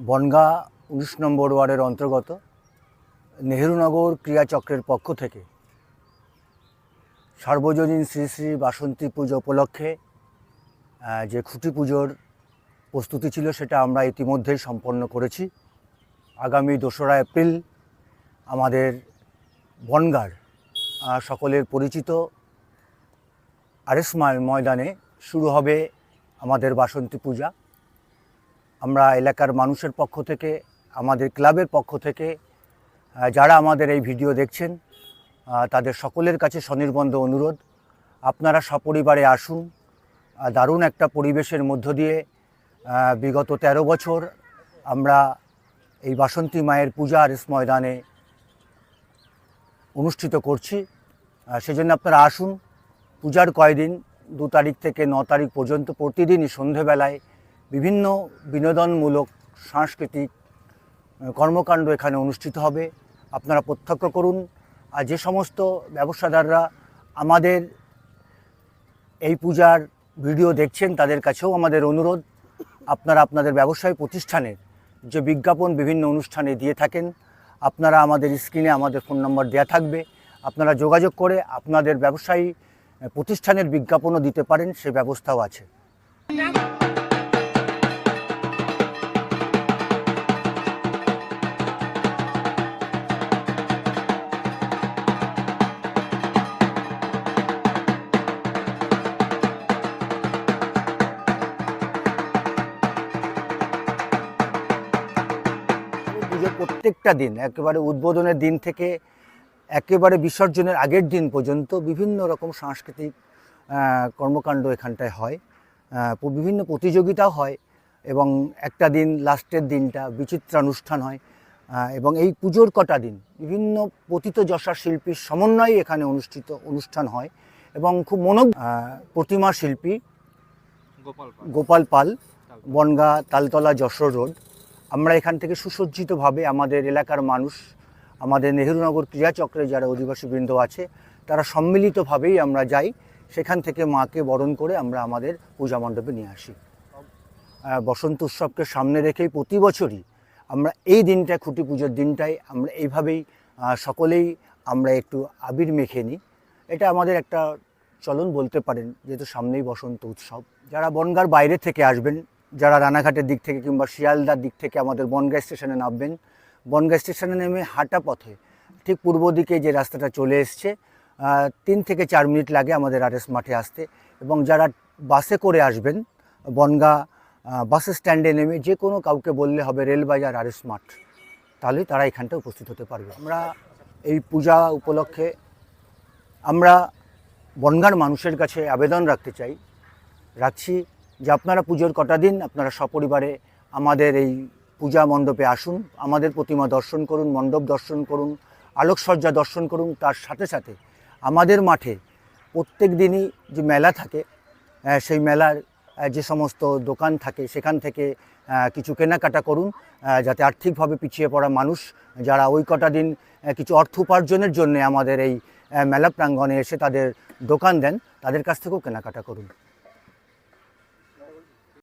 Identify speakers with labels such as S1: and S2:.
S1: বনগাঁ উনিশ নম্বর ওয়ার্ডের অন্তর্গত নেহেরুনগর ক্রিয়াচক্রের পক্ষ থেকে সার্বজনীন শ্রী শ্রী বাসন্তী পুজো উপলক্ষে যে খুঁটি পুজোর প্রস্তুতি ছিল সেটা আমরা ইতিমধ্যেই সম্পন্ন করেছি। আগামী দোসরা এপ্রিল আমাদের বনগার সকলের পরিচিত আরএস মাইল ময়দানে শুরু হবে আমাদের বাসন্তী পূজা। আমরা এলাকার মানুষের পক্ষ থেকে, আমাদের ক্লাবের পক্ষ থেকে যারা আমাদের এই ভিডিও দেখছেন তাদের সকলের কাছে স্বনির্বন্ধ অনুরোধ। আপনারা সপরিবারে আসুন দারুণ একটা পরিবেশের মধ্য দিয়ে বিগত ১৩ বছর আমরা এই বাসন্তী মায়ের পূজা আর ময়দানে অনুষ্ঠিত করছি। সেজন্য আপনারা আসুন। পূজার কয়দিন? দু তারিখ থেকে ন তারিখ পর্যন্ত, প্রতিদিনই সন্ধেবেলায় বিভিন্ন বিনোদনমূলক, সাংস্কৃতিক কর্মকাণ্ড এখানে অনুষ্ঠিত হবে। আপনারা প্রত্যক্ষ করুন। আর যে সমস্ত ব্যবসাদাররা আমাদের এই পূজার ভিডিও দেখছেন, তাদের কাছেও আমাদের অনুরোধ, আপনারা আপনাদের ব্যবসায়ী প্রতিষ্ঠানের যে বিজ্ঞাপন বিভিন্ন অনুষ্ঠানে দিয়ে থাকেন, আপনারা আমাদের স্ক্রিনে আমাদের ফোন নম্বর দেওয়া থাকবে। আপনারা যোগাযোগ করে আপনাদের ব্যবসায়ী প্রতিষ্ঠানের বিজ্ঞাপনও দিতে পারেন, সে ব্যবস্থাও আছে। পুজোর প্রত্যেকটা দিন একেবারে উদ্বোধনের দিন থেকে একেবারে বিসর্জনের আগের দিন পর্যন্ত বিভিন্ন রকম সাংস্কৃতিক কর্মকাণ্ড এখানটায় হয়। বিভিন্ন প্রতিযোগিতাও হয় এবং একটা দিন লাস্টের দিনটা বিচিত্রানুষ্ঠান হয়। এবং এই পুজোর কটা দিন বিভিন্ন পতিত যশা শিল্পীর সমন্বয়ে এখানে অনুষ্ঠিত অনুষ্ঠান হয় এবং খুব মনো প্রতিমা শিল্পী
S2: গোপাল পাল।
S1: গোপাল পাল বনগা তালতলা যশোর রোড। আমরা এখান থেকে সুসজ্জিতভাবে আমাদের এলাকার মানুষ, আমাদের নেহরুনগর ক্রিয়াচক্রে যারা অধিবাসী বৃন্দ আছে, তারা সম্মিলিতভাবেই আমরা যাই। সেখান থেকে মাকে বরণ করে আমরা আমাদের পূজা মণ্ডপে নিয়ে আসি। বসন্ত উৎসবকে সামনে রেখেই প্রতি বছরই আমরা এই দিনটা, খুঁটি পুজোর দিনটাই আমরা এইভাবেই সকলেই আমরা একটু আবির মেখে নিই। এটা আমাদের একটা চলন বলতে পারেন, যেহেতু সামনেই বসন্ত উৎসব। যারা বনগার বাইরে থেকে আসবেন যারা রানাঘাটের দিক থেকে কিংবা শিয়ালদার দিক থেকে আমাদের বনগাঁ স্টেশনে নামবেন, বনগাঁ স্টেশনে নেমে হাঁটা পথে ঠিক পূর্ব দিকে যে রাস্তাটা চলে এসছে তিন থেকে চার মিনিট লাগে আমাদের আরএস মাঠে আসতে এবং যারা বাসে করে আসবেন, বনগাঁ বাস স্ট্যান্ডে নেমে যে কোনো কাউকে বললে হবে রেলবাজার আরএস মাঠ, তাহলে তারা এখানটা উপস্থিত হতে পারবে। আমরা এই পূজা উপলক্ষে আমরা বনগাঁর মানুষের কাছে আবেদন রাখতে চাই, রাখছি যে আপনারা পুজোর কটা দিন আপনারা সপরিবারে আমাদের এই পূজা মণ্ডপে আসুন, আমাদের প্রতিমা দর্শন করুন, মণ্ডপ দর্শন করুন, আলোকসজ্জা দর্শন করুন, তার সাথে সাথে আমাদের মাঠে প্রত্যেক দিনই যে মেলা থাকে সেই মেলার যে সমস্ত দোকান থাকে, সেখান থেকে কিছু কেনাকাটা করুন যাতে আর্থিকভাবে পিছিয়ে পড়া মানুষ, যারা ওই কটা দিন কিছু অর্থ উপার্জনের জন্য আমাদের এই মেলা প্রাঙ্গণে এসে তাদের দোকান দেন, তাদের কাছ থেকেও কেনাকাটা করুন।